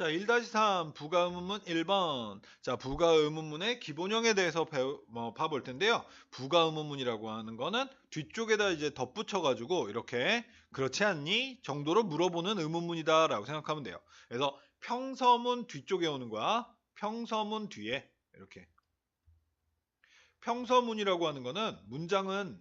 자, 1-3 부가 의문문 1번. 자, 부가 의문문의 기본형에 대해서 배우, 뭐, 봐볼 텐데요. 부가 의문문이라고 하는 거는 뒤쪽에다 이제 덧붙여 가지고 이렇게 그렇지 않니? 정도로 물어보는 의문문이다라고 생각하면 돼요. 그래서 평서문 뒤쪽에 오는 거야. 평서문 뒤에 이렇게. 평서문이라고 하는 거는 문장은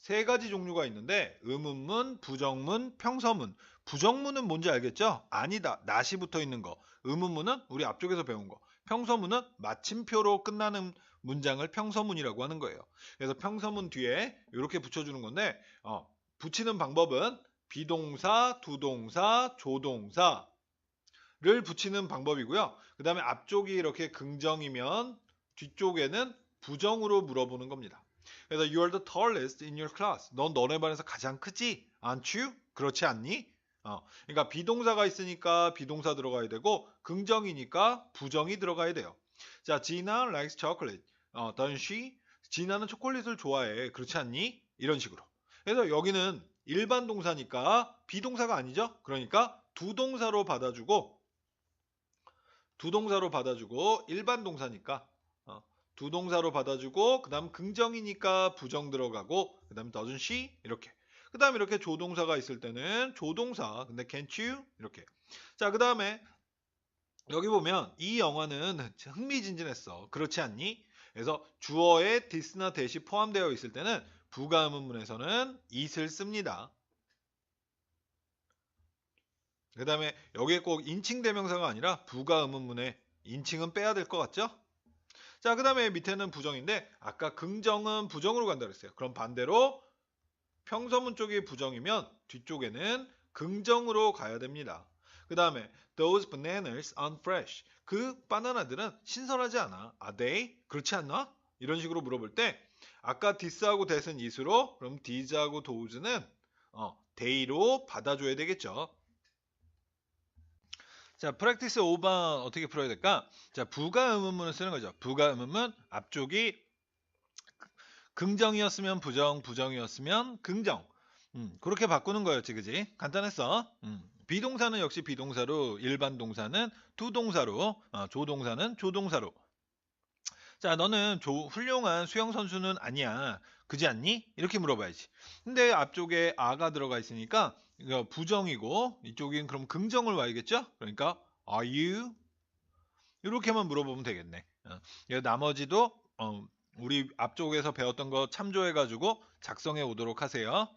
세 가지 종류가 있는데 의문문, 부정문, 평서문. 부정문은 뭔지 알겠죠? 아니다. 낫이 붙어 있는 거. 의문문은 우리 앞쪽에서 배운 거. 평서문은 마침표로 끝나는 문장을 평서문이라고 하는 거예요. 그래서 평서문 뒤에 이렇게 붙여주는 건데 어, 붙이는 방법은 비동사, 두동사, 조동사를 붙이는 방법이고요. 그 다음에 앞쪽이 이렇게 긍정이면 뒤쪽에는 부정으로 물어보는 겁니다. 그래서 you are the tallest in your class. 넌 너네 반에서 가장 크지? aren't you? 그렇지 않니? 어, 그러니까 비동사가 있으니까 비동사 들어가야 되고 긍정이니까 부정이 들어가야 돼요. 자, 지나 likes chocolate. 어, doesn't she? 지나는 초콜릿을 좋아해. 그렇지 않니? 이런 식으로. 그래서 여기는 일반 동사니까 비동사가 아니죠? 그러니까 두 동사로 받아주고 두 동사로 받아주고 일반 동사니까 어, 두 동사로 받아주고 그 다음 긍정이니까 부정 들어가고 그 다음 doesn't she 이렇게. 그 다음에 이렇게 조동사가 있을 때는 조동사 근데 can't you? 이렇게. 자 그 다음에 여기 보면 이 영화는 흥미진진했어. 그렇지 않니? 그래서 주어에 this나 that이 포함되어 있을 때는 부가 의문문에서는 it을 씁니다. 그 다음에 여기에 꼭 인칭 대명사가 아니라 부가 의문문에 인칭은 빼야 될 것 같죠? 자, 그 다음에 밑에는 부정인데 아까 긍정은 부정으로 간다 그랬어요. 그럼 반대로 평서문 쪽이 부정이면 뒤쪽에는 긍정으로 가야 됩니다. 그 다음에 those bananas aren't fresh. 그 바나나들은 신선하지 않아. Are they? 그렇지 않나? 이런 식으로 물어볼 때 아까 this하고 that은 is로 그럼 these하고 those는 어, they로 받아줘야 되겠죠. 자, 프랙티스 5번 어떻게 풀어야 될까? 자, 부가 의문문을 쓰는 거죠. 부가 의문문 앞쪽이 긍정이었으면 부정, 부정이었으면 긍정. 음, 그렇게 바꾸는 거였지, 그지? 간단했어. 음, 비동사는 역시 비동사로, 일반 동사는 투동사로, 어, 조동사는 조동사로. 자, 너는 조, 훌륭한 수영 선수는 아니야. 그지 않니? 이렇게 물어봐야지. 근데 앞쪽에 아가 들어가 있으니까 부정이고 이쪽엔 그럼 긍정을 와야겠죠? 그러니까 are you? 이렇게만 물어보면 되겠네. 어, 나머지도 어, 우리 앞쪽에서 배웠던 거 참조해가지고 작성해 오도록 하세요.